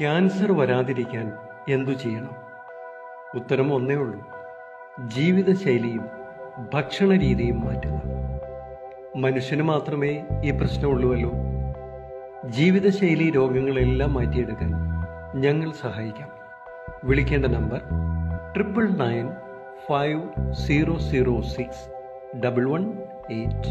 Cancer വരാതിരിക്കാൻ എന്തു ചെയ്യണം? ഉത്തരം ഒന്നേ ഉള്ളൂ. ജീവിതശൈലിയും ഭക്ഷണ രീതിയും മാറ്റുക. മനുഷ്യന് മാത്രമേ ഈ പ്രശ്നമുള്ളൂവല്ലോ ജീവിതശൈലി രോഗങ്ങളെല്ലാം മാറ്റിയെടുക്കാൻ ഞങ്ങൾ സഹായിക്കാം. വിളിക്കേണ്ട number triple nine five zero zero six double one eight